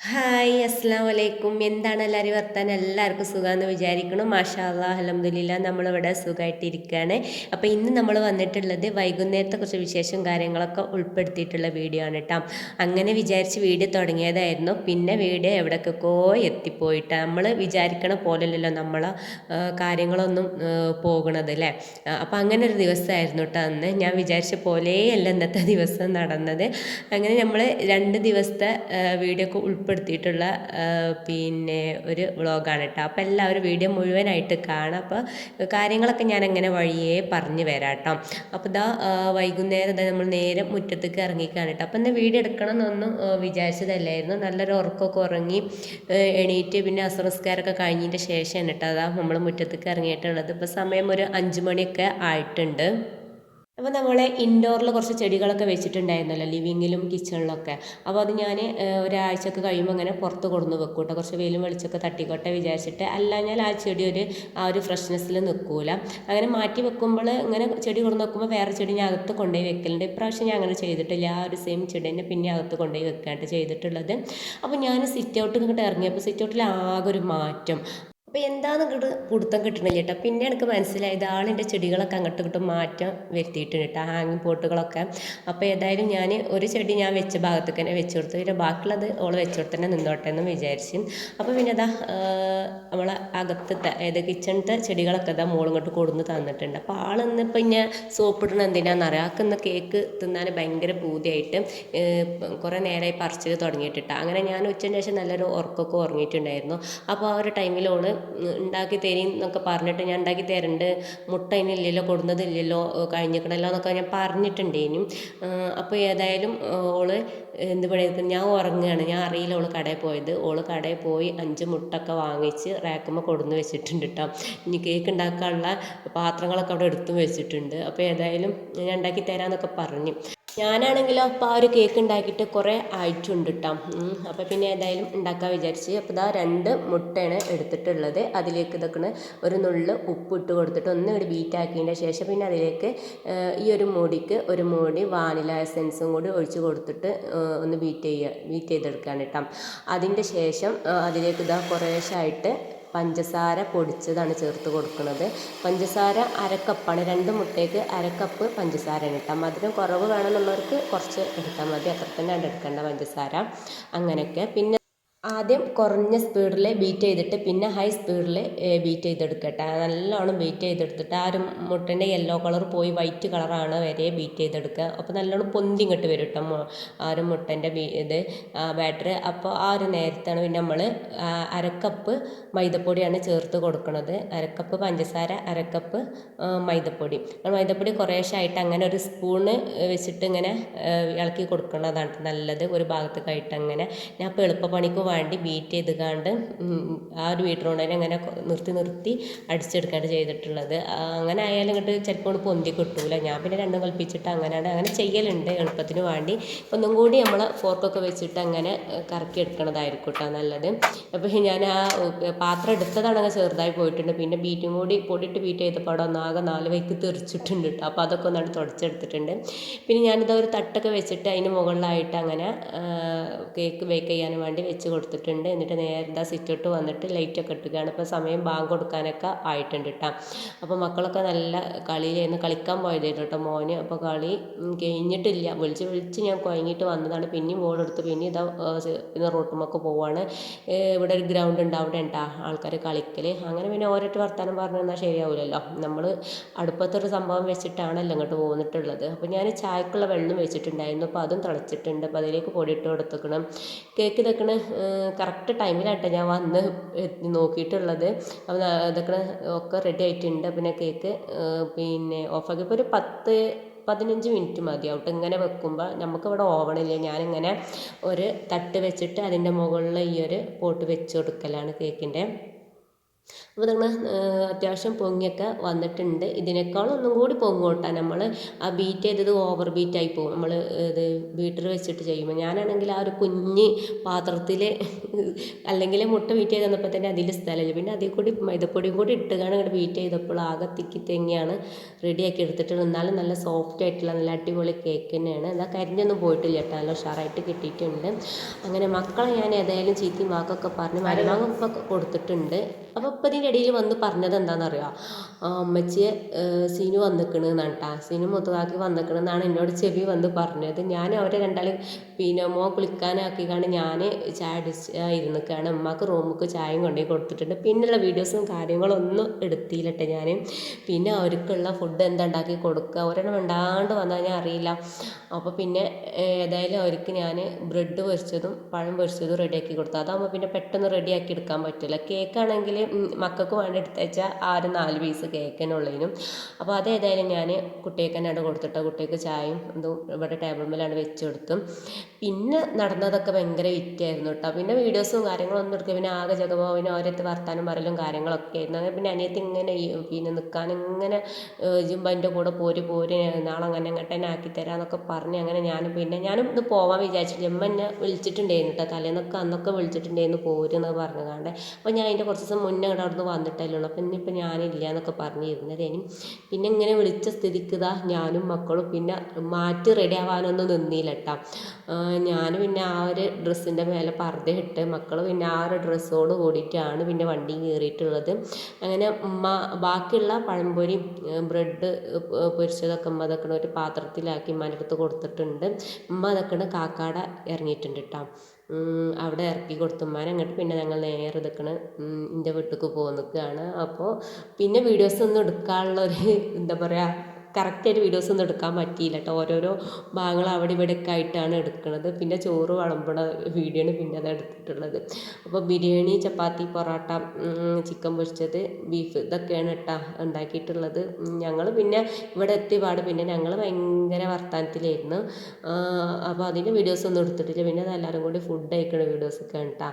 Hi അസ്സാം വലൈക്കും എന്താണ് എല്ലാവരും വർത്താൻ എല്ലാവർക്കും സുഖമെന്ന് വിചാരിക്കണം മാഷാ അലഹമ്മദില്ല നമ്മളിവിടെ സുഖമായിട്ടിരിക്കുകയാണ് അപ്പോൾ ഇന്ന് നമ്മൾ വന്നിട്ടുള്ളത് വൈകുന്നേരത്തെ കുറച്ച് വിശേഷം കാര്യങ്ങളൊക്കെ ഉൾപ്പെടുത്തിയിട്ടുള്ള വീഡിയോ ആണ് കേട്ടോ. അങ്ങനെ വിചാരിച്ച് വീഡിയോ തുടങ്ങിയതായിരുന്നു. പിന്നെ വീഡിയോ എവിടേക്കൊക്കെ എത്തിപ്പോയിട്ട്. നമ്മൾ വിചാരിക്കണ പോലെയല്ലല്ലോ നമ്മളെ കാര്യങ്ങളൊന്നും പോകണത് അല്ലേ? അപ്പോൾ അങ്ങനെ ഒരു ദിവസമായിരുന്നു കേട്ടോ അന്ന്. ഞാൻ വിചാരിച്ച പോലെയല്ല ഇന്നത്തെ ദിവസം നടന്നത്. അങ്ങനെ നമ്മൾ രണ്ട് ദിവസത്തെ വീഡിയോ ഒക്കെ ഉൾപ്പെടുത്തിയിട്ടുള്ള പിന്നെ ഒരു വ്ളോഗാണ് കേട്ടോ. അപ്പോൾ എല്ലാവരും വീഡിയോ മുഴുവനായിട്ട് കാണാം. അപ്പോൾ കാര്യങ്ങളൊക്കെ ഞാൻ അങ്ങനെ വഴിയെ പറഞ്ഞു വരാം കേട്ടോ. അപ്പോൾ ഇതാ വൈകുന്നേരം ഇതാ നമ്മൾ നേരെ മുറ്റത്തേക്ക് ഇറങ്ങിക്കാണ് കേട്ടോ. അപ്പോൾ ഇന്ന് വീഡിയോ എടുക്കണം എന്നൊന്നും വിചാരിച്ചതല്ലായിരുന്നു. നല്ലൊരു ഉറക്കമൊക്കെ ഉറങ്ങി എണീറ്റ് പിന്നെ അസംസ്കാരമൊക്കെ കഴിഞ്ഞതിന്റെ ശേഷമാണ് കേട്ടോ അതാ നമ്മൾ മുറ്റത്തേക്ക് ഇറങ്ങിയിട്ടുള്ളത്. ഇപ്പോൾ സമയം ഒരു അഞ്ച് മണിയൊക്കെ ആയിട്ടുണ്ട്. അപ്പോൾ നമ്മൾ ഇൻഡോറിൽ കുറച്ച് ചെടികളൊക്കെ വെച്ചിട്ടുണ്ടായിരുന്നല്ലോ ലിവിങ്ങിലും കിച്ചണിലൊക്കെ അപ്പോൾ അത് ഞാൻ ഒരാഴ്ചയൊക്കെ കഴിയുമ്പോൾ അങ്ങനെ പുറത്ത് കൊടുന്ന് വെക്കും കേട്ടോ കുറച്ച് വെയിലും വെളിച്ചൊക്കെ തട്ടിക്കോട്ടെ വിചാരിച്ചിട്ട്. അല്ലാഞ്ഞാൽ ആ ചെടി ഒരു ആ ഒരു ഫ്രഷ്നെസ്സിൽ നിൽക്കൂല അങ്ങനെ മാറ്റി വെക്കുമ്പോൾ ഇങ്ങനെ ചെടി കൊടുന്ന് വെക്കുമ്പോൾ വേറെ ചെടി ഞാൻ അകത്ത് കൊണ്ടുപോയി വെക്കലുണ്ട്. ഇപ്രാവശ്യം ഞാൻ അങ്ങനെ ചെയ്തിട്ടില്ല. ആ ഒരു സെയിം ചെടി തന്നെ പിന്നെ അകത്ത് കൊണ്ടുപോയി വെക്കാനായിട്ട് ചെയ്തിട്ടുള്ളത്. അപ്പോൾ ഞാൻ സിറ്റ് ഔട്ട് ഇങ്ങോട്ട് ഇറങ്ങിയപ്പോൾ സിറ്റ് ഔട്ടിൽ ആകെ ഒരു മാറ്റം. അപ്പോൾ എന്താന്ന് ഇങ്ങോട്ട് പിടുത്തം കിട്ടണില്ല കേട്ടോ പിന്നെ എനിക്ക് മനസ്സിലായത് ആളിന്റെ ചെടികളൊക്കെ അങ്ങോട്ട് ഇങ്ങോട്ട് മാറ്റം വരുത്തിയിട്ടുണ്ട് കേട്ടോ ഹാങ്ങിങ് പോട്ടുകളൊക്കെ അപ്പോൾ ഏതായാലും ഞാൻ ഒരു ചെടി ഞാൻ വെച്ച ഭാഗത്തേക്ക് തന്നെ വെച്ച് കൊടുത്തു. പിന്നെ ബാക്കിയുള്ളത് ഓൾ വെച്ച് കൊടുത്ത് തന്നെ നിന്നോട്ടെ എന്ന് വിചാരിച്ചു. അപ്പോൾ പിന്നെ അതാ നമ്മളെ അകത്തത്തെ അതായത് കിച്ചണത്തെ ചെടികളൊക്കെ ഇതാ മോളും ഇങ്ങോട്ട് കൊടുന്ന് തന്നിട്ടുണ്ട്. അപ്പോൾ ആളിന്ന് ഇപ്പം ഞാൻ സോപ്പിടണം എന്തിനാണെന്നറിയാം ആക്കുന്ന കേക്ക് തിന്നാൻ ഭയങ്കര പൂതിയായിട്ട് കുറേ നേരമായി പറിച്ചത് തുടങ്ങിയിട്ടിട്ടാണ് അങ്ങനെ ഞാൻ ഉച്ചയ്ക്ക് ശേഷം നല്ലൊരു ഉറക്കമൊക്കെ ഉറങ്ങിയിട്ടുണ്ടായിരുന്നു. അപ്പോൾ ആ ഒരു ടൈമിൽ ഓൾ ഉണ്ടാക്കി തരീം എന്നൊക്കെ പറഞ്ഞിട്ട് ഞാൻ ഉണ്ടാക്കി തരണ്ട്. മുട്ട ഇനില്ലല്ലോ കൊടുന്നതില്ലല്ലോ കഴിഞ്ഞിക്കണല്ലോ എന്നൊക്കെ ഞാൻ പറഞ്ഞിട്ടുണ്ടേനും. അപ്പോൾ ഏതായാലും ഓൾ എന്ത് പറയുക ഞാൻ ഉറങ്ങുകയാണ് ഞാൻ അറിയില്ല ഓൾ കടയിൽ പോയത്. ഓൾ കടയിൽ പോയി അഞ്ച് മുട്ടൊക്കെ വാങ്ങിച്ച് റാക്കുമ്പോൾ കൊടുന്ന് വെച്ചിട്ടുണ്ട് കേട്ടോ ഇനി കേക്ക് ഉണ്ടാക്കാനുള്ള പാത്രങ്ങളൊക്കെ അവിടെ എടുത്തും വെച്ചിട്ടുണ്ട്. അപ്പോൾ ഏതായാലും ഞാൻ ഉണ്ടാക്കി തരാമെന്നൊക്കെ പറഞ്ഞു. ഞാനാണെങ്കിലോ അപ്പോൾ ആ ഒരു കേക്ക് ഉണ്ടാക്കിയിട്ട് കുറേ ആയിട്ടുണ്ട് കേട്ടോ അപ്പോൾ പിന്നെ ഏതായാലും ഉണ്ടാക്കാൻ വിചാരിച്ച്. അപ്പോൾ ഇതാ രണ്ട് മുട്ടയാണ് എടുത്തിട്ടുള്ളത്. അതിലേക്ക് ഇതൊക്കെ ഒരു നുള്ള് ഉപ്പ് ഇട്ട് കൊടുത്തിട്ട് ഒന്ന് ഒരു ബീറ്റ് ആക്കിയതിന്റെ ശേഷം പിന്നെ അതിലേക്ക് ഈ ഒരു മൂടിക്ക് ഒരു മൂടി വാനില എസെൻസും കൂടി ഒഴിച്ച് കൊടുത്തിട്ട് ഒന്ന് ബീറ്റ് ചെയ്യുക ബീറ്റ് ചെയ്തെടുക്കുകയാണ് കേട്ടോ അതിന്റെ ശേഷം അതിലേക്ക് ഇതാ കുറേശ്ശായിട്ട് പഞ്ചസാര പൊടിച്ചതാണ് ചേർത്ത് കൊടുക്കുന്നത്. പഞ്ചസാര അരക്കപ്പാണ്. രണ്ട് മുട്ടയ്ക്ക് അരക്കപ്പ് പഞ്ചസാരയാണ് ഇട്ടാൽ മധുരം കുറവ് വേണമെന്നുള്ളവർക്ക് കുറച്ച് എടുത്താൽ മതി. അത്ര തന്നെ എടുക്കേണ്ട പഞ്ചസാര. അങ്ങനെയൊക്കെ. പിന്നെ ആദ്യം കുറഞ്ഞ സ്പീഡിൽ ബീറ്റ് ചെയ്തിട്ട് പിന്നെ ഹൈ സ്പീഡിൽ ബീറ്റ് ചെയ്തെടുക്കട്ടെ. നല്ലോണം ബീറ്റ് ചെയ്തെടുത്തിട്ട് ആ ഒരു മുട്ടന്റെ യെല്ലോ കളർ പോയി വൈറ്റ് കളറാണ് വരെ ബീറ്റ് ചെയ്തെടുക്കുക. അപ്പോൾ നല്ലോണം പൊന്തി ഇങ്ങോട്ട് വരും കേട്ടോ ആ ഒരു മുട്ടന്റെ ബീ ഇത് ബാറ്റർ അപ്പോൾ ആ ഒരു നേരത്താണ് പിന്നെ നമ്മൾ അരക്കപ്പ് മൈദപ്പൊടിയാണ് ചേർത്ത് കൊടുക്കുന്നത് അരക്കപ്പ് പഞ്ചസാര അരക്കപ്പ് മൈദപ്പൊടി. മൈദപ്പൊടി കുറേശ്ശായിട്ട് അങ്ങനെ ഒരു സ്പൂണ് വെച്ചിട്ട് ഇങ്ങനെ ഇളക്കി കൊടുക്കുന്നതാണ് നല്ലത്. ഒരു ഭാഗത്തേക്കായിട്ട് അങ്ങനെ. ഞാൻ ഇപ്പോൾ എളുപ്പപ്പണിക്ക് വേണ്ടി ബീറ്റ് ചെയ്ത് കാണ്ട് ആ ഒരു ബീറ്റർ കൊണ്ട് അങ്ങനെ നിർത്തി നിർത്തി അടിച്ചെടുക്കാണ്ട് ചെയ്തിട്ടുള്ളത്. അങ്ങനെ ആയാലും ഇങ്ങോട്ട് ചിലപ്പോൾ പൊന്തി കിട്ടൂല. ഞാൻ പിന്നെ രണ്ടും കൽപ്പിച്ചിട്ട് അങ്ങനെയാണ് അങ്ങനെ ചെയ്യലുണ്ട് എളുപ്പത്തിന് വേണ്ടി. ഒന്നും കൂടി നമ്മൾ ഫോർക്കൊക്കെ വെച്ചിട്ട് അങ്ങനെ കറക്കി എടുക്കണതായിരിക്കും കേട്ടോ നല്ലത്. അപ്പോൾ ഞാൻ ആ പാത്രം എടുത്തതാണ് ചെറുതായി പോയിട്ടുണ്ട്. പിന്നെ ബീറ്റും കൂടി പൊടിയിട്ട് ബീറ്റ് ചെയ്തപ്പോൾ അവിടെ ഒന്നാകെ നാല് വൈക്ക് തെറിച്ചിട്ടുണ്ട് കേട്ടോ അപ്പോൾ അതൊക്കെ ഒന്നാണ് തുടച്ചെടുത്തിട്ടുണ്ട്. പിന്നെ ഞാനിത് ഒരു തട്ടൊക്കെ വെച്ചിട്ട് അതിന് മുകളിലായിട്ട് അങ്ങനെ കേക്ക് ബേക്ക് ചെയ്യാൻ വേണ്ടി വെച്ച് കൊടുത്തിട്ടുണ്ട്. എന്നിട്ട് നേരത്തെ സിറ്റോട്ട് വന്നിട്ട് ലൈറ്റൊക്കെ ഇട്ടുകയാണ് അപ്പോൾ സമയം ബാങ്ക് കൊടുക്കാനൊക്കെ ആയിട്ടുണ്ട് കേട്ടോ അപ്പോൾ മക്കളൊക്കെ നല്ല കളിയിലായിരുന്നു. കളിക്കാൻ പോയതായിരുന്നു കേട്ടോ മോന്. അപ്പോൾ കളി കഴിഞ്ഞിട്ടില്ല. വിളിച്ച് വിളിച്ച് ഞാൻ കുഴങ്ങിയിട്ട് വന്നതാണ്. പിന്നെയും ബോൾ എടുത്ത്. പിന്നെ ഇതാ റോട്ടുമൊക്കെ പോവാണ്. ഇവിടെ ഒരു ഗ്രൗണ്ട് ഉണ്ട് അവിടെ ഉണ്ടാ ആൾക്കാർ കളിക്കൽ അങ്ങനെ പിന്നെ ഓരോട്ട് വർത്തമാനം പറഞ്ഞു തന്നാൽ ശരിയാവില്ലല്ലോ നമ്മൾ അടുപ്പത്തൊരു സംഭവം വെച്ചിട്ടാണല്ലോ ഇങ്ങോട്ട് പോന്നിട്ടുള്ളത്. അപ്പോൾ ഞാൻ ചായക്കുള്ള വെള്ളം വെച്ചിട്ടുണ്ടായിരുന്നു. അപ്പോൾ അതും തിളച്ചിട്ടുണ്ട്. അപ്പോൾ അതിലേക്ക് പൊടിയിട്ട് കൊടുത്തേക്കണം. കേക്ക് ഇതൊക്കെ കറക്റ്റ് ടൈമിലാട്ടോ ഞാൻ വന്ന് നോക്കിയിട്ടുള്ളത്. അപ്പം ഇതൊക്കെ ഒക്കെ റെഡി ആയിട്ടുണ്ട്. പിന്നെ കേക്ക് പിന്നെ ഓഫാക്കിയപ്പോൾ ഒരു പത്ത് പതിനഞ്ച് മിനിറ്റ് മതിയാവും ഇങ്ങനെ വെക്കുമ്പോൾ നമുക്കിവിടെ ഓവണില്ല ഞാനിങ്ങനെ ഒരു തട്ട് വെച്ചിട്ട് അതിന്റെ മുകളിൽ ഈ ഒരു പോട്ട് വെച്ച് കൊടുക്കലാണ് കേക്കിന്റെ അപ്പോൾ നമ്മൾ അത്യാവശ്യം പൊങ്ങിയൊക്കെ വന്നിട്ടുണ്ട്. ഇതിനേക്കാളും ഒന്നും കൂടി പൊങ്ങോട്ടാ. നമ്മൾ ആ ബീറ്റ് ചെയ്തത് ഓവർ ബീറ്റായി പോകും. നമ്മൾ ഇത് ബീറ്റർ വെച്ചിട്ട് ചെയ്യുമ്പോൾ ഞാനാണെങ്കിൽ ആ ഒരു കുഞ്ഞ് പാത്രത്തിൽ അല്ലെങ്കിൽ മുട്ട ബീറ്റ് ചെയ്ത് തന്നപ്പോൾ തന്നെ അതിൽ സ്ഥലമില്ല. പിന്നെ അതിൽ കൂടി മൈദപ്പൊടിയും കൂടി ഇട്ടുകയാണ് ഇങ്ങോട്ട് ബീറ്റ് ചെയ്തപ്പോൾ ആകെ തിക്കി തെങ്ങിയാണ് റെഡിയാക്കി എടുത്തിട്ടുള്ളത്. എന്നാലും നല്ല സോഫ്റ്റ് ആയിട്ടുള്ള നല്ല അടിപൊളി കേക്ക് തന്നെയാണ്. എന്നാൽ കരിഞ്ഞൊന്നും പോയിട്ടില്ല കേട്ടോ. നല്ല ഉഷാറായിട്ട് കിട്ടിയിട്ടുണ്ട്. അങ്ങനെ മക്കളെ ഞാൻ ഏതായാലും ചീത്തി വാക്കൊക്കെ പറഞ്ഞ് മരുമാങ്ങ കൊടുത്തിട്ടുണ്ട്. അപ്പോൾ ഇപ്പം ഇതിന്റെ ഇടയിൽ വന്ന് പറഞ്ഞത് എന്താണെന്നറിയോ അമ്മച്ചിയെ സീനു വന്നിക്കണ് എന്നാണ് കേട്ടോ സീനു വന്നിക്കണ് എന്നാണ് എന്നോട് ചെവി വന്ന് പറഞ്ഞത്. ഞാൻ അവരെ രണ്ടാളും പിന്നെ മോ കുളിക്കാനാക്കിക്കാണ്ട് ഞാൻ ചായ അടിച്ച് ഇരുന്നിക്കാണ്. ഉമ്മാക്ക് റൂമിക്ക് ചായയും കൊണ്ടുപോയി കൊടുത്തിട്ടുണ്ട്. പിന്നെയുള്ള വീഡിയോസും കാര്യങ്ങളൊന്നും എടുത്തില്ലട്ടെ ഞാൻ പിന്നെ അവർക്കുള്ള ഫുഡ് എന്താ ഉണ്ടാക്കി കൊടുക്കുക ഒരെണ്ണം ഉണ്ടാണ്ട് വന്നാൽ ഞാൻ അറിയില്ല. അപ്പോൾ പിന്നെ ഏതായാലും അവർക്ക് ഞാൻ ബ്രെഡ് പൊരിച്ചതും പഴം പൊരിച്ചതും റെഡിയാക്കി കൊടുത്തു. അതാകുമ്പോൾ പിന്നെ പെട്ടെന്ന് റെഡിയാക്കി എടുക്കാൻ പറ്റില്ല കേക്കാണെങ്കിൽ മക്കൾക്ക് വേണ്ടി എടുത്ത് വെച്ചാൽ ആ ഒരു നാല് പീസ് കേക്കിനുള്ളതിനും അപ്പോൾ അത് ഏതായാലും ഞാൻ കുട്ടികൾക്ക് തന്നെ കൊടുത്തിട്ട്. കുട്ടികൾക്ക് ചായയും ഇതും ഇവിടെ ടേബിൾ മേലാണ് വെച്ച് കൊടുത്തു. പിന്നെ നടന്നതൊക്കെ ഭയങ്കര വിറ്റായിരുന്നു കേട്ടോ പിന്നെ വീഡിയോസും കാര്യങ്ങളൊന്നും എടുക്കുക പിന്നെ ആകെ ജഗമോ പിന്നെ ഓരോരുത്തർ വർത്താനം പറയലും കാര്യങ്ങളൊക്കെ ആയിരുന്നു. അങ്ങനെ പിന്നെ അനിയത്തി ഇങ്ങനെ പിന്നെ നിൽക്കാൻ ഇങ്ങനെ ഇജുമ്പോൾ എന്റെ കൂടെ പോര് പോര് നാളെ അങ്ങനെ അങ്ങോട്ട് തന്നെ ആക്കി തരാമെന്നൊക്കെ പറഞ്ഞ് അങ്ങനെ ഞാനും പിന്നെ ഞാനും ഇത് പോവാൻ വിചാരിച്ചു ജമ്മ എന്നെ വിളിച്ചിട്ടുണ്ടായിരുന്നു കേട്ടോ തലേന്നൊക്കെ അന്നൊക്കെ വിളിച്ചിട്ടുണ്ടായിരുന്നു പോരെന്നൊക്കെ പറഞ്ഞു കാണ്ടേ. അപ്പോൾ ഞാൻ അതിന്റെ കുറച്ച് ദിവസം മുന്നേ ഇവിടെ അവിടുന്ന് വന്നിട്ടല്ലേ ഉള്ളൂ. അപ്പം ഇനിയിപ്പോൾ ഞാനില്ല എന്നൊക്കെ പറഞ്ഞിരുന്നതേനും പിന്നെ ഇങ്ങനെ വിളിച്ച സ്ഥിതിക്ക് ഇതാ ഞാനും മക്കളും പിന്നെ മാറ്റി റെഡി ആവാനൊന്നും നിന്നില്ല കേട്ടോ ഞാൻ പിന്നെ ആ ഒരു ഡ്രസ്സിന്റെ മേലെ പർദ്ദ ഇട്ട് മക്കൾ പിന്നെ ആ ഒരു ഡ്രസ്സോട് കൂടിയിട്ടാണ് പിന്നെ വണ്ടി കയറിയിട്ടുള്ളത് അങ്ങനെ ഉമ്മ ബാക്കിയുള്ള പഴംപൊരി ബ്രെഡ് പൊരിച്ചതൊക്കെ ഉമ്മ അതൊക്കെ ഒരു പാത്രത്തിലാക്കി ഉമ്മാന്റെ അടുത്ത് കൊടുത്തിട്ടുണ്ട്. ഉമ്മ അതൊക്കെ കാക്കാട ഇറങ്ങിയിട്ടുണ്ട് കേട്ടോ അവിടെ ഇറക്കി കൊടുത്തു. അങ്ങോട്ട് പിന്നെ ഞങ്ങൾ നേരെ ഇതൊക്കെ എന്റെ വീട്ടിലേക്ക് നിൽക്കുകയാണ് അപ്പോൾ പിന്നെ വീഡിയോസ് ഒന്നും എടുക്കാനുള്ള ഒരു എന്താ പറയുക കറക്റ്റായിട്ട് വീഡിയോസ് ഒന്നും എടുക്കാൻ പറ്റിയില്ല കേട്ടോ ഓരോരോ ഭാഗങ്ങൾ അവിടെ ഇവിടെ ഒക്കെ ആയിട്ടാണ് എടുക്കുന്നത് പിന്നെ ചോറ് വിളമ്പണ വീഡിയോ ആണ് പിന്നെ അത് എടുത്തിട്ടുള്ളത്. അപ്പോൾ ബിരിയാണി ചപ്പാത്തി പൊറോട്ട ചിക്കൻ പൊരിച്ചത് ബീഫ് ഇതൊക്കെയാണ് കേട്ടോ ഉണ്ടാക്കിയിട്ടുള്ളത്. ഞങ്ങൾ പിന്നെ ഇവിടെ എത്തിയ പാട് പിന്നെ ഞങ്ങൾ ഭയങ്കര വർത്തമാനത്തിലായിരുന്നു അപ്പോൾ അതിന്റെ വീഡിയോസ് ഒന്നും എടുത്തിട്ടില്ല. പിന്നെ അത് എല്ലാവരും കൂടി ഫുഡ് കഴിക്കണ വീഡിയോസൊക്കെ കേട്ടോ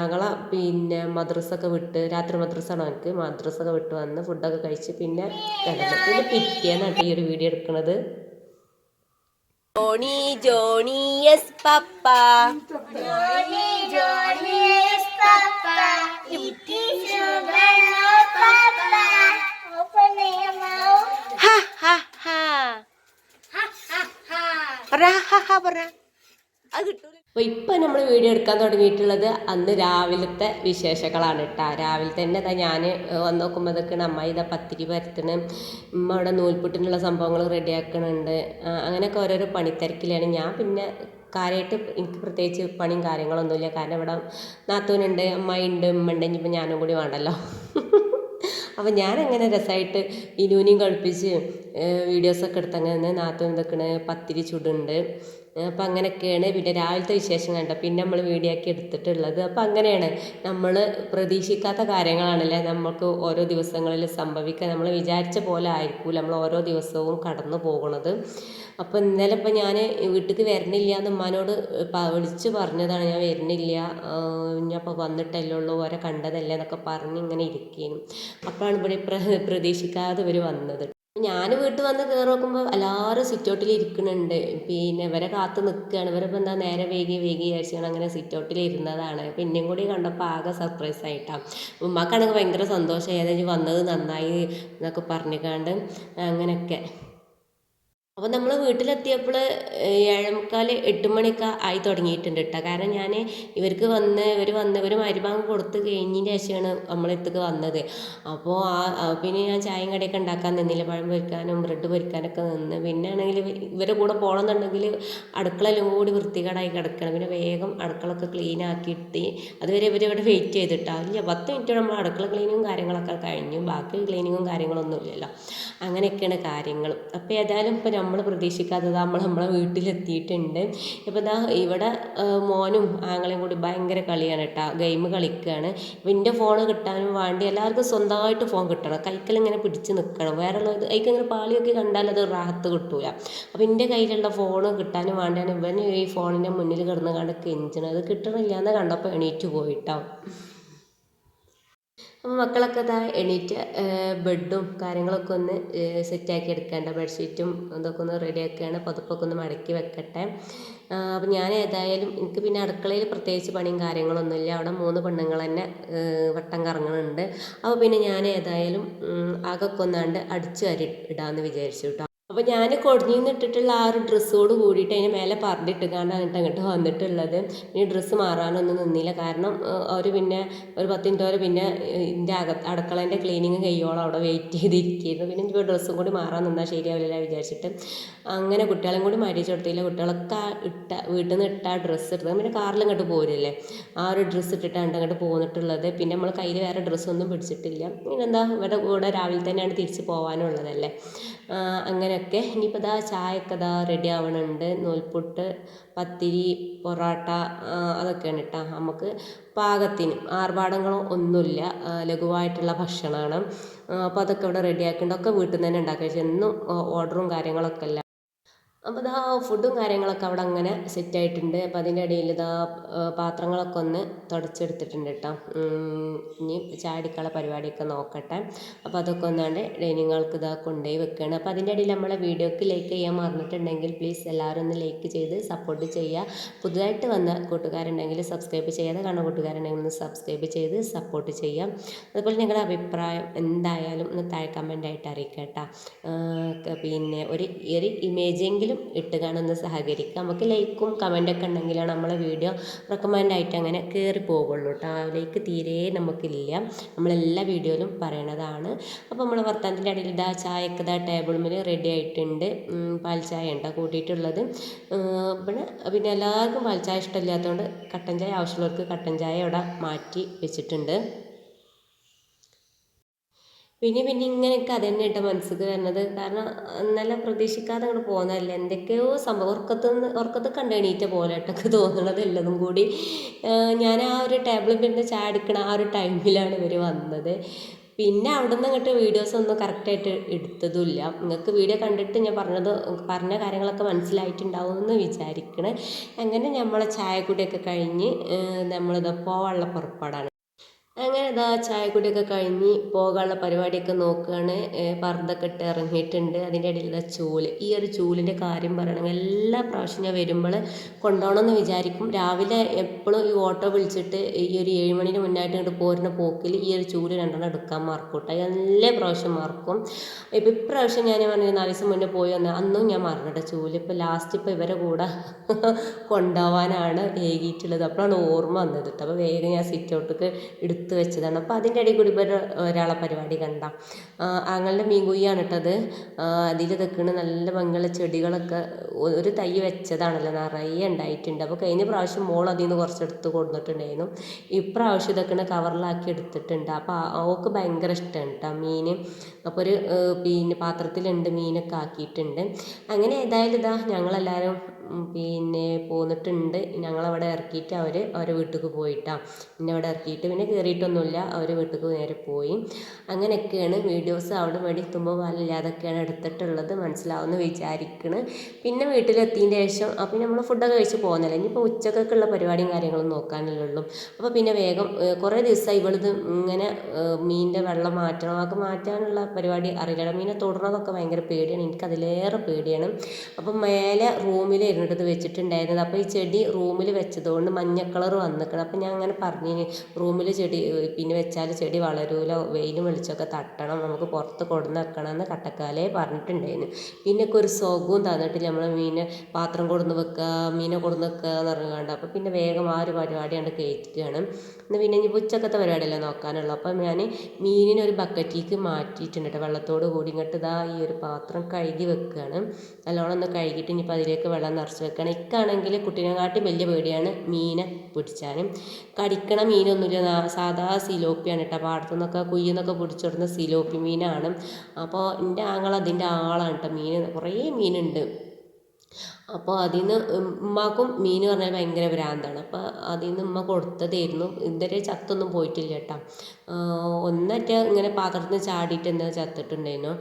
ആങ്ങളെ പിന്നെ മദ്രസൊക്കെ വിട്ട് രാത്രി മദ്രസയാണ് എനിക്ക് മദ്രസൊക്കെ വിട്ട് വന്ന് ഫുഡൊക്കെ കഴിച്ച് പിന്നെ പിന്നെ ഞാനാട്ടെ ഈ ഒരു വീഡിയോ എടുക്കണത്. Johnny Johnny yes papa. ഹ ഹ ഹ ഹ ഹ ഹ ഹ ഹ. ഹ ഹ ഹ. ഹ ഹ ഹ ഹ ഹ ഹ അപ്പോൾ ഇപ്പം നമ്മൾ വീഡിയോ എടുക്കാൻ തുടങ്ങിയിട്ടുള്ളത് അന്ന് രാവിലത്തെ വിശേഷങ്ങളാണ് കേട്ടോ രാവിലെ തന്നെ ഇതാ ഞാൻ വന്ന് നോക്കുമ്പോൾ അമ്മായി ഇതാ പത്തിരി പരത്തണ്. ഉമ്മ അവിടെ നൂൽപുട്ടിനുള്ള സംഭവങ്ങൾ റെഡിയാക്കണുണ്ട് അങ്ങനെയൊക്കെ ഓരോരോ പണിത്തിരക്കിലാണ്. ഞാൻ പിന്നെ കാര്യമായിട്ട് എനിക്ക് പ്രത്യേകിച്ച് പണിയും കാര്യങ്ങളൊന്നുമില്ല. കാരണം ഇവിടെ നാത്തൂനുണ്ട് അമ്മായി ഉണ്ട് ഉമ്മ ഉണ്ട് ഇനിയിപ്പോൾ ഞാനും കൂടി വേണ്ടല്ലോ അപ്പം ഞാനങ്ങനെ രസമായിട്ട് ഇനൂനിയും കളിപ്പിച്ച് വീഡിയോസൊക്കെ എടുത്ത് അങ്ങനെ നാത്തൂൻ നിൽക്കണ പത്തിരി ചുടുണ്ട്. അപ്പം അങ്ങനെയൊക്കെയാണ് പിന്നെ രാവിലത്തെ വിശേഷം കണ്ട പിന്നെ നമ്മൾ വീഡിയോ ആക്കി എടുത്തിട്ടുള്ളത്. അപ്പം അങ്ങനെയാണ്. നമ്മൾ പ്രതീക്ഷിക്കാത്ത കാര്യങ്ങളാണല്ലേ നമുക്ക് ഓരോ ദിവസങ്ങളിൽ സംഭവിക്കുക നമ്മൾ വിചാരിച്ച പോലെ ആയിരിക്കില്ല നമ്മൾ ഓരോ ദിവസവും കടന്നു പോകുന്നത്. അപ്പോൾ ഇന്നലെ ഇപ്പം ഞാൻ വീട്ടിൽ വരണില്ല എന്ന് ഉമ്മാനോട് വിളിച്ച് പറഞ്ഞതാണ്. ഞാൻ വരുന്നില്ല. ഞാൻ അപ്പോൾ വന്നിട്ടല്ലേ ഉള്ളൂ. ഓരെ കണ്ടതല്ലേ എന്നൊക്കെ പറഞ്ഞ് ഇങ്ങനെ ഇരിക്കുകയും അപ്പോഴാണ് ഇവിടെ പ്ര പ്രതീക്ഷിക്കാതെ ഇവർ വന്നത്. ഞാൻ വീട്ടിൽ വന്ന് കയറി നോക്കുമ്പോൾ എല്ലാവരും സിറ്റൗട്ടിൽ ഇരിക്കുന്നുണ്ട്. പിന്നെ ഇവരെ കാത്ത് നിൽക്കുകയാണ് ഇവരിപ്പോൾ എന്താ നേരെ വൈകി വൈകി വിചാരിച്ചാണ് അങ്ങനെ സിറ്റൗട്ടിൽ ഇരുന്നതാണ്. പിന്നെയും കൂടി കണ്ടപ്പോൾ ആകെ സർപ്രൈസ് ആയിട്ടാണ് ഉമ്മാക്കാണെങ്കിൽ ഭയങ്കര സന്തോഷമായി അതായത് വന്നത് നന്നായി എന്നൊക്കെ പറഞ്ഞിക്കാണ്ട് അങ്ങനെയൊക്കെ. അപ്പോൾ നമ്മൾ വീട്ടിലെത്തിയപ്പോൾ ഏഴേമുക്കാൽ എട്ട് മണിയൊക്കെ ആയി തുടങ്ങിയിട്ടുണ്ട് കേട്ടോ കാരണം ഞാൻ ഇവർക്ക് വന്ന് ഇവർ വന്ന് ഇവർ മരുഭാഗം കൊടുത്ത് കഴിഞ്ഞതിന് ശേഷമാണ് നമ്മളെടുത്തേക്ക് വന്നത്. അപ്പോൾ ആ പിന്നെ ഞാൻ ചായയും കടിയൊക്കെ ഉണ്ടാക്കാൻ നിന്നില്ല. പഴം പൊരിക്കാനും ബ്രെഡ് പൊരിക്കാനൊക്കെ നിന്ന്. പിന്നെ ആണെങ്കിൽ ഇവരെ കൂടെ പോകണമെന്നുണ്ടെങ്കിൽ അടുക്കളയിലും കൂടി വൃത്തികേടായി കിടക്കണം. പിന്നെ വേഗം അടുക്കളൊക്കെ ക്ലീൻ ആക്കിയിട്ട് അതുവരെ ഇവർ ഇവിടെ വെയിറ്റ് ചെയ്തിട്ടാ. ഇല്ല പത്ത് മിനിറ്റ് നമ്മൾ അടുക്കള ക്ലീനിങ്ങും കാര്യങ്ങളൊക്കെ കഴിഞ്ഞു. ബാക്കി ക്ലീനിങ്ങും കാര്യങ്ങളൊന്നും ഇല്ലല്ലോ. അങ്ങനെയൊക്കെയാണ് കാര്യങ്ങൾ അപ്പോൾ ഏതായാലും ഇപ്പോൾ നമ്മൾ പ്രതീക്ഷിക്കാത്തത് നമ്മൾ നമ്മളെ വീട്ടിലെത്തിയിട്ടുണ്ട്. ഇപ്പോൾ ഇതാ ഇവിടെ മോനും ആങ്ങളെയും കൂടി ഭയങ്കര കളിയാണ് കേട്ടോ. ഗെയിം കളിക്കുകയാണ് എന്റെ ഫോൺ കിട്ടാനും വേണ്ടി എല്ലാവർക്കും സ്വന്തമായിട്ട് ഫോൺ കിട്ടണം. കൈക്കലിങ്ങനെ പിടിച്ച് നിൽക്കണം വേറെ ഉള്ളത് അതിക്കിങ്ങനെ പാളിയൊക്കെ കണ്ടാൽ അത് റാഹത്ത് കിട്ടൂല. അപ്പം എന്റെ കയ്യിലുള്ള ഫോൺ കിട്ടാനും വേണ്ടിയാണ് ഇവൻ ഈ ഫോണിന്റെ മുന്നിൽ കിടന്ന് കണ്ട് കെഞ്ചണത്. കിട്ടണില്ല എന്ന് കണ്ടപ്പോൾ എണീറ്റ് പോയിട്ടാവും അപ്പോൾ മക്കളൊക്കെ ഇതാ എണീറ്റ് ബെഡും കാര്യങ്ങളൊക്കെ ഒന്ന് സെറ്റാക്കി എടുക്കേണ്ട. ബെഡ്ഷീറ്റും ഇതൊക്കെ ഒന്ന് റെഡിയാക്കുകയാണ് പുതപ്പൊക്കെ ഒന്ന് മടക്കി വെക്കട്ടെ. അപ്പോൾ ഞാൻ ഏതായാലും എനിക്ക് പിന്നെ അടുക്കളയിൽ പ്രത്യേകിച്ച് പണിയും കാര്യങ്ങളൊന്നുമില്ല. അവിടെ മൂന്ന് പെണ്ണുങ്ങൾ തന്നെ വട്ടം കറങ്ങുന്നുണ്ട് അപ്പോൾ പിന്നെ ഞാൻ ഏതായാലും ആകെ കൊന്നാണ്ട് അടിച്ചു വാരി ഇടാമെന്ന് വിചാരിച്ചു കേട്ടോ അപ്പോൾ ഞാൻ കൊടിഞ്ഞിന്ന് ഇട്ടിട്ടുള്ള ആ ഒരു ഡ്രസ്സോട് കൂടിയിട്ട് അതിന് മേലെ പറഞ്ഞിട്ട് കാണാൻ അങ്ങോട്ട് വന്നിട്ടുള്ളത്. ഇനി ഡ്രസ്സ് മാറാനൊന്നും നിന്നില്ല. കാരണം അവർ പിന്നെ ഒരു പത്ത് മിനിറ്റ് വരെ പിന്നെ ഇതിന്റെ അക അടുക്കളേന്റെ ക്ലീനിങ് കഴിയോളം അവിടെ വെയിറ്റ് ചെയ്തിരിക്കുന്നു പിന്നെ എനിക്ക് ഡ്രസ്സും കൂടി മാറാൻ നിന്നാൽ ശരിയാവില്ല വിചാരിച്ചിട്ട്. അങ്ങനെ കുട്ടികളെയും കൂടി മടിച്ചു കൊടുത്തില്ല. കുട്ടികളൊക്കെ ഇട്ട വീട്ടിൽ നിന്ന് ഇട്ട ഡ്രസ്സ് എടുത്തത്. പിന്നെ കാറിൽ ഇങ്ങോട്ട് പോരില്ലേ? ആ ഒരു ഡ്രസ്സ് ഇട്ടിട്ടാണ് അങ്ങോട്ട് പോന്നിട്ടുള്ളത്. പിന്നെ നമ്മൾ കയ്യിൽ വേറെ ഡ്രസ്സൊന്നും പിടിച്ചിട്ടില്ല. പിന്നെന്താ ഇവിടെ കൂടെ രാവിലെ തന്നെയാണ് തിരിച്ച് പോകാനുള്ളതല്ലേ അങ്ങനെയൊക്കെ. ഇനിയിപ്പോൾ ഇതാ ചായയൊക്കെ ഇതാ റെഡി ആവണുണ്ട്. നൂൽപുട്ട് പത്തിരി പൊറോട്ട അതൊക്കെയാണ് കേട്ടോ നമുക്ക് പാകത്തിന് ആർഭാടങ്ങളോ ഒന്നുമില്ല. ലഘുവായിട്ടുള്ള ഭക്ഷണമാണ് അപ്പോൾ അതൊക്കെ ഇവിടെ റെഡിയാക്കിയിട്ടുണ്ട് ഒക്കെ വീട്ടിൽ നിന്ന് തന്നെ ഉണ്ടാക്കുക പക്ഷേ എന്നും ഓർഡറും കാര്യങ്ങളൊക്കെ അല്ല. അപ്പോൾ ഇതാ ഫുഡും കാര്യങ്ങളൊക്കെ അവിടെ അങ്ങനെ സെറ്റ് ആയിട്ടുണ്ട്. അപ്പോൾ അതിന്റെ ഇടയിൽ ഇതാ പാത്രങ്ങളൊക്കെ ഒന്ന് തുടച്ചെടുത്തിട്ടുണ്ട് കേട്ടോ ഇനി ചാടിക്കള പരിപാടിയൊക്കെ നോക്കട്ടെ. അപ്പോൾ അതൊക്കെ ഒന്നാണ്ട് ഡൈനിങ് ഹാൾക്ക് ഇതാ കൊണ്ടുപോയി വെക്കുകയാണ് അപ്പോൾ അതിന്റെ ഇടയിൽ നമ്മളെ വീഡിയോക്ക് ലൈക്ക് ചെയ്യാൻ മറന്നിട്ടുണ്ടെങ്കിൽ പ്ലീസ് എല്ലാവരും ഒന്ന് ലൈക്ക് ചെയ്ത് സപ്പോർട്ട് ചെയ്യുക. പുതുതായിട്ട് വന്ന കൂട്ടുകാരുണ്ടെങ്കിൽ സബ്സ്ക്രൈബ് ചെയ്യാതെ കാണുന്ന കൂട്ടുകാരുണ്ടെങ്കിൽ ഒന്ന് സബ്സ്ക്രൈബ് ചെയ്ത് സപ്പോർട്ട് ചെയ്യാം അതുപോലെ നിങ്ങളുടെ അഭിപ്രായം എന്തായാലും ഒന്ന് താഴെ കമന്റായിട്ട് അറിയിക്കട്ടോ പിന്നെ ഒരു ഒരു ഇമേജെങ്കിലും ഇട്ട് കാണുന്ന സഹകരിക്കുക. നമുക്ക് ലൈക്കും കമന്റൊക്കെ ഉണ്ടെങ്കിലാണ് നമ്മളെ വീഡിയോ റെക്കമെൻഡ് ആയിട്ട് അങ്ങനെ കയറി പോകുള്ളൂ കേട്ടോ. ലൈക്ക് തീരെ നമുക്കില്ല. നമ്മളെല്ലാ വീഡിയോയിലും പറയണതാണ്. അപ്പോൾ നമ്മൾ വർത്താനത്തിന്റെ ഇടയിൽ ഇതാ ചായക്ക് ഇതാ ടേബിളിൽ റെഡി ആയിട്ടുണ്ട്. പാൽ ഉണ്ടോ കൂട്ടിയിട്ടുള്ളത്. പിന്നെ പിന്നെ എല്ലാവർക്കും പാൽ ചായ ഇഷ്ടമില്ലാത്തതുകൊണ്ട് കട്ടൻ ചായ ആവശ്യമുള്ളവർക്ക് കട്ടൻ ചായ ഇവിടെ മാറ്റി വെച്ചിട്ടുണ്ട്. പിന്നെ പിന്നെ ഇങ്ങനെയൊക്കെ അത് തന്നെ കേട്ടോ മനസ്സിൽ വരുന്നത് കാരണം നല്ല പ്രതീക്ഷിക്കാതെ അങ്ങോട്ട് പോകുന്നതല്ലേ എന്തൊക്കെയോ സംഭവം. ഉറക്കത്ത് നിന്ന് ഉറക്കത്ത് കണ്ട് എണീറ്റ പോലെ കേട്ടൊക്കെ തോന്നണത് എല്ലതും കൂടി. ഞാൻ ആ ഒരു ടേബിളിൽ പിന്നെ ചായ എടുക്കണ ആ ഒരു ടൈമിലാണ് ഇവർ വന്നത്. പിന്നെ അവിടെ നിന്ന് അങ്ങോട്ട് വീഡിയോസ് ഒന്നും കറക്റ്റായിട്ട് എടുത്തതുമില്ല. നിങ്ങൾക്ക് വീഡിയോ കണ്ടിട്ട് ഞാൻ പറഞ്ഞത് പറഞ്ഞ കാര്യങ്ങളൊക്കെ മനസ്സിലായിട്ടുണ്ടാവും എന്ന് വിചാരിക്കണേ. അങ്ങനെ നമ്മളെ ചായക്കുടിയൊക്കെ കഴിഞ്ഞ് നമ്മളിതപ്പോൾ വള്ളപ്പുറപ്പാടാണ്. അങ്ങനെ ഇതാ ചായക്കുടിയൊക്കെ കഴിഞ്ഞ് പോകാനുള്ള പരിപാടിയൊക്കെ നോക്കുകയാണ്. പർദ്ദൊക്കെ ഇട്ട് ഇറങ്ങിയിട്ടുണ്ട്. അതിന്റെ ഇടയിൽ ഇതാ ചൂൽ. ഈ ഒരു ചൂലിന്റെ കാര്യം പറയണമെങ്കിൽ എല്ലാ പ്രാവശ്യം ഞാൻ വരുമ്പോൾ കൊണ്ടുപോകണമെന്ന് വിചാരിക്കും. രാവിലെ എപ്പോഴും ഈ ഓട്ടോ വിളിച്ചിട്ട് ഈ ഒരു ഏഴ് മണിന് മുന്നായിട്ട് ഇങ്ങോട്ട് പോരുന്ന പോക്കിൽ ഈ ഒരു ചൂൽ രണ്ടെണ്ണം എടുക്കാൻ മാർക്കൂട്ട എല്ലാ പ്രാവശ്യം മാർക്കും ഇപ്പം ഇപ്രാവശ്യം ഞാൻ പറഞ്ഞു നാല് ദിവസം മുന്നേ പോയി വന്നാൽ അന്നും ഞാൻ മറന്നിട്ട ചൂൽ. ഇപ്പോൾ ലാസ്റ്റ് ഇപ്പോൾ ഇവരെ കൂടെ കൊണ്ടുപോകാനാണ് ഏകിയിട്ടുള്ളത്. അപ്പോഴാണ് ഓർമ്മ വന്നത് അപ്പോൾ വേഗം ഞാൻ സിറ്റ് ഔട്ടൊക്കെ എടുത്ത് എടുത്ത് വെച്ചതാണ്. അപ്പോൾ അതിന്റെ ഇടയിൽ കൂടി ഇവർ ഒരാളെ പരിപാടി കണ്ട. ആങ്ങളുടെ മീൻ കുയ്യാണ് ഇട്ടത് അതിൽ നിൽക്കുന്ന നല്ല ഭംഗിയുള്ള ചെടികളൊക്കെ ഒരു തൈ വെച്ചതാണല്ലോ നിറയെ ഉണ്ടായിട്ടുണ്ട്. അപ്പോൾ കഴിഞ്ഞ പ്രാവശ്യം മോൾ അതിൽ നിന്ന് കുറച്ചെടുത്ത് കൊടുത്തിട്ടുണ്ടായിരുന്നു. ഇപ്രാവശ്യം ഇതൊക്കെ കവറിലാക്കി എടുത്തിട്ടുണ്ട്. അപ്പോൾ അവൾക്ക് ഭയങ്കര ഇഷ്ടമാണ് കേട്ടോ മീൻ അപ്പോൾ ഒരു പിന്നെ പാത്രത്തിലുണ്ട് മീനൊക്കെ ആക്കിയിട്ടുണ്ട്. അങ്ങനെ ഏതായാലും ഇതാ ഞങ്ങളെല്ലാവരും പിന്നെ പോന്നിട്ടുണ്ട്. ഞങ്ങളവിടെ ഇറക്കിയിട്ട് അവർ അവരെ വീട്ടിലേക്ക് പോയിട്ടാണ് പിന്നെ അവിടെ ഇറക്കിയിട്ട് പിന്നെ കയറിയിട്ടൊന്നുമില്ല അവർ വീട്ടിലേക്ക് നേരെ പോയി. അങ്ങനെയൊക്കെയാണ് വീഡിയോസ് അവിടെ വേണ്ടി എത്തുമ്പോൾ വല്ലാതൊക്കെയാണ് എടുത്തിട്ടുള്ളത്. മനസ്സിലാവുമെന്ന് വിചാരിക്കണ്. പിന്നെ വീട്ടിലെത്തിയതിന്റെ ശേഷം അപ്പം നമ്മൾ ഫുഡൊക്കെ കഴിച്ച് പോകുന്നില്ല. ഇനിയിപ്പോൾ ഉച്ചക്കൊക്കെയുള്ള പരിപാടിയും കാര്യങ്ങളും നോക്കാനല്ലേ ഉള്ളൂ അപ്പോൾ പിന്നെ വേഗം കുറേ ദിവസമായി ഇവളിത് ഇങ്ങനെ മീനിന്റെ വെള്ളം മാറ്റണം. അതൊക്കെ മാറ്റാനുള്ള പരിപാടി അറിയില്ല. മീനെ തൊടുന്നതൊക്കെ ഭയങ്കര പേടിയാണ്. എനിക്കതിലേറെ പേടിയാണ്. അപ്പം മേലെ റൂമിൽ ഇരുന്നിട്ട് വെച്ചിട്ടുണ്ടായിരുന്നത്. അപ്പോൾ ഈ ചെടി റൂമിൽ വെച്ചതുകൊണ്ട് മഞ്ഞ കളർ വന്നിക്കണം. അപ്പോൾ ഞാൻ അങ്ങനെ പറഞ്ഞു റൂമിൽ ചെടി പിന്നെ വെച്ചാൽ ചെടി വളരൂല വെയിലും വെളിച്ചമൊക്കെ തട്ടണം നമുക്ക് പുറത്ത് കൊടുന്ന് വെക്കണം എന്ന് കട്ടക്കാലേ പറഞ്ഞിട്ടുണ്ടായിരുന്നു. പിന്നെ ഒക്കെ ഒരു സുഖവും തന്നിട്ടില്ല. നമ്മൾ മീനെ പാത്രം കൊടുന്ന് വെക്കുക മീനെ കൊടുന്ന് വെക്കുക എന്ന് പറഞ്ഞുകൊണ്ട് അപ്പോൾ പിന്നെ വേഗം ആ ഒരു പരിപാടി കണ്ട് കയറ്റുകയാണ്. എന്നാൽ പിന്നെ ഇനി ഉച്ചക്കത്തെ പരിപാടിയല്ലേ നോക്കാനുള്ളൂ. അപ്പം ഞാൻ മീനിനെ ഒരു ബക്കറ്റിലേക്ക് മാറ്റിയിട്ടുണ്ട് വെള്ളത്തോട് കൂടി ഇങ്ങോട്ട് ഇതാ ഈ ഒരു പാത്രം കഴുകി വെക്കുകയാണ് നല്ലോണം ഒന്ന് കഴുകിയിട്ട് ഇനിയിപ്പോൾ അതിലേക്ക് വെള്ളം നിറച്ച് വെക്കണം. ഇക്കാണെങ്കിൽ കുട്ടീനെക്കാട്ടി വലിയ പേടിയാണ് മീനെ പിടിച്ചാലും കടിക്കണ മീനൊന്നുമില്ല. സാധാ സിലോപ്പിയാണ് കേട്ടോ. പാടത്തു നിന്നൊക്കെ കുയ്യിൽ നിന്നൊക്കെ പിടിച്ചിടുന്ന സിലോപ്പി മീനാണ്. അപ്പോൾ എന്റെ ആങ്ങൾ അതിന്റെ ആളാണ് കേട്ടോ. മീൻ കുറേ മീനുണ്ട്. അപ്പോൾ അതിൽ നിന്ന് ഉമ്മാക്കും മീൻ പറഞ്ഞാൽ ഭയങ്കര ഭ്രാന്താണ്. അപ്പോൾ അതിൽ നിന്ന് ഉമ്മ കൊടുത്തതായിരുന്നു. ഇതുവരെ ചത്തൊന്നും പോയിട്ടില്ല കേട്ടോ. ഒന്നറ്റ ഇങ്ങനെ പാത്രത്തിൽ നിന്ന് ചാടിയിട്ട് എന്താ ചത്തിട്ടുണ്ടായിരുന്നു.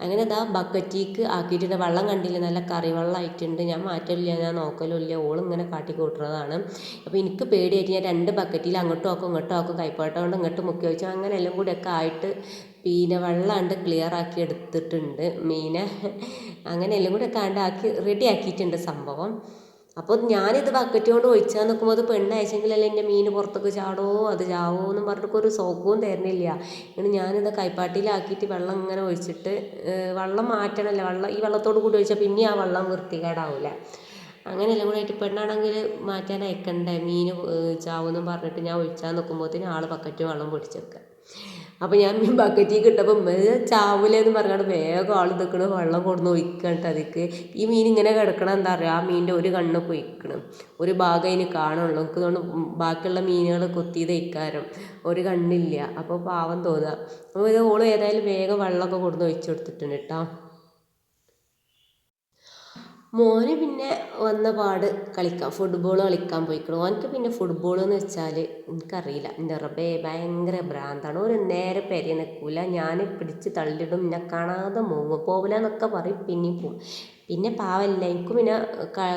അങ്ങനെ ഇതാ ബക്കറ്റിക്ക് ആക്കിയിട്ടുണ്ട്. വെള്ളം കണ്ടില്ല? നല്ല കറി വെള്ളമായിട്ടുണ്ട് ഞാൻ മാറ്റമില്ല ഞാൻ നോക്കലുമില്ല. ഓളിങ്ങനെ കാട്ടി കൂട്ടുന്നതാണ് അപ്പോൾ എനിക്ക് പേടിയായിട്ട് ഞാൻ രണ്ട് ബക്കറ്റിൽ അങ്ങോട്ടും ആക്കും ഇങ്ങോട്ടും ആക്കും. കൈപ്പാട്ടം കൊണ്ട് ഇങ്ങോട്ട് മുക്കി വെച്ചു. അങ്ങനെ എല്ലാം കൂടി ഒക്കെ ആയിട്ട് പിന്നെ വെള്ളമാണ്ട് ക്ലിയർ ആക്കി എടുത്തിട്ടുണ്ട്. മീനെ അങ്ങനെ എല്ലാം കൂടെ കണ്ടാക്കി റെഡി ആക്കിയിട്ടുണ്ട് സംഭവം. അപ്പോൾ ഞാനിത് ബക്കറ്റ് കൊണ്ട് ഒഴിച്ചാൽ നിൽക്കുമ്പോൾ അത് പെണ്ണയച്ചെങ്കിലല്ലേ എന്റെ മീൻ പുറത്തൊക്കെ ചാടോ? അത് ചാവോ എന്നും പറഞ്ഞിട്ട് ഒരു സുഖവും തരുന്നില്ല. ഇങ്ങനെ ഞാനിത് കൈപ്പാട്ടിയിലാക്കിയിട്ട് വെള്ളം ഇങ്ങനെ ഒഴിച്ചിട്ട് വെള്ളം മാറ്റണമല്ലോ വെള്ളം ഈ വെള്ളത്തോട് കൂടി ഒഴിച്ചാൽ പിന്നെ ആ വെള്ളം വൃത്തികേടാവില്ല അങ്ങനെയെല്ലാം കൂടെ ആയിട്ട് പെണ്ണാണെങ്കിൽ മാറ്റാൻ അയക്കണ്ടേ? മീൻ ചാവുമെന്നും പറഞ്ഞിട്ട് ഞാൻ ഒഴിച്ചാൽ നിൽക്കുമ്പോഴത്തേന് ആൾ ബക്കറ്റ് വെള്ളം പൊടിച്ചേക്കുക അപ്പോൾ ഞാൻ ബക്കറ്റിൽ കിട്ടപ്പോൾ ചാവൂലെന്ന് പറഞ്ഞാൽ വേഗം ആൾ നിൽക്കണ വെള്ളം കൊടുന്ന് ഒഴിക്കണ്ട അതിക്ക്. ഈ മീൻ ഇങ്ങനെ കിടക്കണം എന്താ പറയുക ആ മീനിന്റെ ഒരു കണ്ണ് പൊയ്ക്കണം. ഒരു ഭാഗം അതിന് കാണുള്ളൂ. എനിക്ക് തോന്നുന്നു ബാക്കിയുള്ള മീനുകൾ കൊത്തി ഇക്കാരം ഒരു കണ്ണില്ല. അപ്പോൾ പാവം തോന്നുക അപ്പോൾ ഇത് ഓൾ ഏതായാലും വേഗം വെള്ളമൊക്കെ കൊടുന്ന് ഒഴിച്ചു കൊടുത്തിട്ടുണ്ട് കേട്ടോ മോന് പിന്നെ വന്ന പാട് കളിക്കാം. ഫുട്ബോൾ കളിക്കാൻ പോയിക്കണം. ഓനക്ക് പിന്നെ ഫുട്ബോൾ എന്ന് വെച്ചാൽ എനിക്കറിയില്ല. റബ്ബേ ഭയങ്കര ഭ്രാന്താണ്. ഒരു നേരെ പെരയിൽ നിൽക്കില്ല ഞാൻ പിടിച്ച് തള്ളിയിടും എന്നെ കാണാതെ മൂങ്ങും. പോവില്ല എന്നൊക്കെ പറയും. പിന്നെയും പോവും. പിന്നെ പാവമല്ലേ എനിക്കും പിന്നെ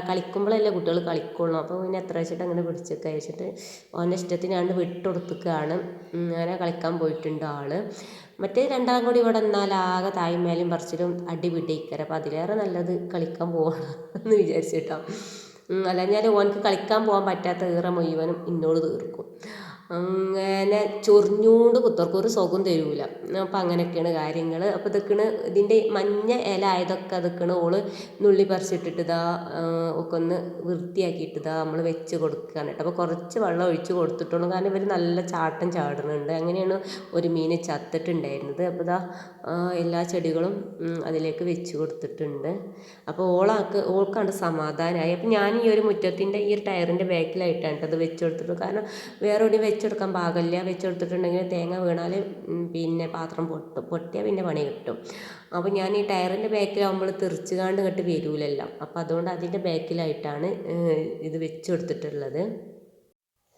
കളിക്കുമ്പോഴല്ലേ കുട്ടികൾ കളിക്കുള്ളൂ. അപ്പോൾ പിന്നെ എത്ര വെച്ചിട്ട് അങ്ങനെ പിടിച്ചൊക്കെ വെച്ചിട്ട് ഓന്റെ ഇഷ്ടത്തിനാണ്ട് വിട്ടുകൊടുത്തുകയാണ് അങ്ങനെ കളിക്കാൻ പോയിട്ടുണ്ട് ആൾ മറ്റേ രണ്ടാം കൂടി ഇവിടെ എന്നാൽ ആകെ തായ്മേലും പറിച്ചിലും അടി പിടിക്കര അപ്പോൾ അതിലേറെ നല്ലത് കളിക്കാൻ പോവാണ് എന്ന് വിചാരിച്ചിട്ടോ അല്ലാഞ്ഞാൽ ഓനക്ക് കളിക്കാൻ പോകാൻ പറ്റാത്ത ഈറ മുഴുവനും ഇന്നോട് തീർക്കും. അങ്ങനെ ചൊറിഞ്ഞുകൊണ്ട് കുത്തർക്കും ഒരു സുഖം തരൂല. അപ്പം അങ്ങനെയൊക്കെയാണ് കാര്യങ്ങൾ അപ്പം ഇതൊക്കെയാണ് ഇതിന്റെ മഞ്ഞ ഇല ആയതൊക്കെ അതൊക്കെയാണ് ഓൾ നുള്ളി പറിച്ചിട്ടിട്ട് ഇതാ ഒക്കെ ഒന്ന് വൃത്തിയാക്കിയിട്ട് ഇതാ നമ്മൾ വെച്ച് കൊടുക്കുകയാണ് കേട്ടോ. അപ്പോൾ കുറച്ച് വെള്ളം ഒഴിച്ച് കൊടുത്തിട്ടുള്ളൂ. കാരണം ഇവർ നല്ല ചാട്ടം ചാടുന്നുണ്ട്. അങ്ങനെയാണ് ഒരു മീൻ ചത്തിട്ടുണ്ടായിരുന്നത്. അപ്പോൾ ഇതാ എല്ലാ ചെടികളും അതിലേക്ക് വെച്ച് കൊടുത്തിട്ടുണ്ട്. അപ്പോൾ ഓളാക്ക് ഓൾക്കാണ്ട് സമാധാനമായി അപ്പം ഞാൻ ഈ ഒരു മുറ്റത്തിന്റെ ഈ ഒരു ടയറിന്റെ ബാക്കിലായിട്ടാണ് കേട്ടോ അത് വെച്ച് കൊടുത്തിട്ടുള്ളൂ കാരണം വേറെ എവിടെയും വെച്ചെടുക്കാൻ പാകമില്ല വെച്ചെടുത്തിട്ടുണ്ടെങ്കിൽ തേങ്ങ വീണാൽ പിന്നെ പാത്രം പൊട്ടും പൊട്ടിയാൽ പിന്നെ പണി കിട്ടും. അപ്പോൾ ഞാൻ ഈ ടയറിന്റെ ബാക്കിലാവുമ്പോൾ തെറിച്ചുകാണ്ട് കെട്ട് വരൂലല്ലോ. അപ്പോൾ അതുകൊണ്ട് അതിന്റെ ബാക്കിലായിട്ടാണ് ഇത് വെച്ച് കൊടുത്തിട്ടുള്ളത്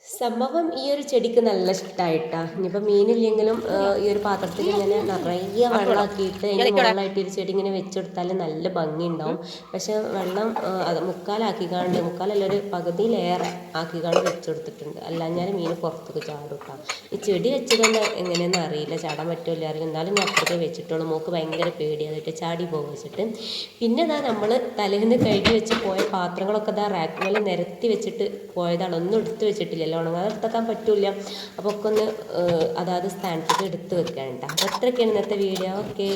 സംഭവം ഈ ഒരു ചെടിക്ക് നല്ല ഇഷ്ടമായിട്ടാ ഇനിയിപ്പോൾ മീനില്ലെങ്കിലും ഈ ഒരു പാത്രത്തിൽ ഇങ്ങനെ നിറയെ വെള്ളമാക്കിയിട്ട് അതിന്റെ മുകളിലായിട്ട് ഒരു ചെടി ഇങ്ങനെ വെച്ചെടുത്താൽ നല്ല ഭംഗി ഉണ്ടാവും പക്ഷെ വെള്ളം അത് മുക്കാലാക്കി കാണുണ്ട് മുക്കാലല്ല ഒരു പകുതിയിലേറെ ആക്കി കാണും വെച്ചെടുത്തിട്ടുണ്ട്. അല്ലാഞ്ഞാൽ മീൻ പുറത്തേക്ക് ചാടും ഈ ചെടി വെച്ചതൊന്നും എങ്ങനെയെന്ന് അറിയില്ല. ചാടാൻ പറ്റുമല്ല അറിയില്ല. എന്നാലും ഞാൻ അപ്പുറത്തേക്ക് വെച്ചിട്ടുള്ളൂ. മോക്ക് ഭയങ്കര അതൊക്കെ ചാടി പോകും വെച്ചിട്ട്. പിന്നെ ഇതാ നമ്മൾ തലേന്ന് കഴുകി വെച്ച് പോയ പാത്രങ്ങളൊക്കെ ഇതാ റാക്കുകളിൽ നിരത്തി വെച്ചിട്ട് പോയതാണ്. ഒന്നും എടുത്ത് വെച്ചിട്ടില്ലല്ലോ. ഉണങ്ങാതെ എടുത്തേക്കാൻ പറ്റില്ല അപ്പോൾ ഒക്കെ ഒന്ന് അതാത് സ്ഥാനത്തേക്ക് എടുത്ത് വെക്കാൻ കേട്ടോ അപ്പോൾ അത്രയൊക്കെയാണ് ഇന്നത്തെ വീഡിയോ ഓക്കെ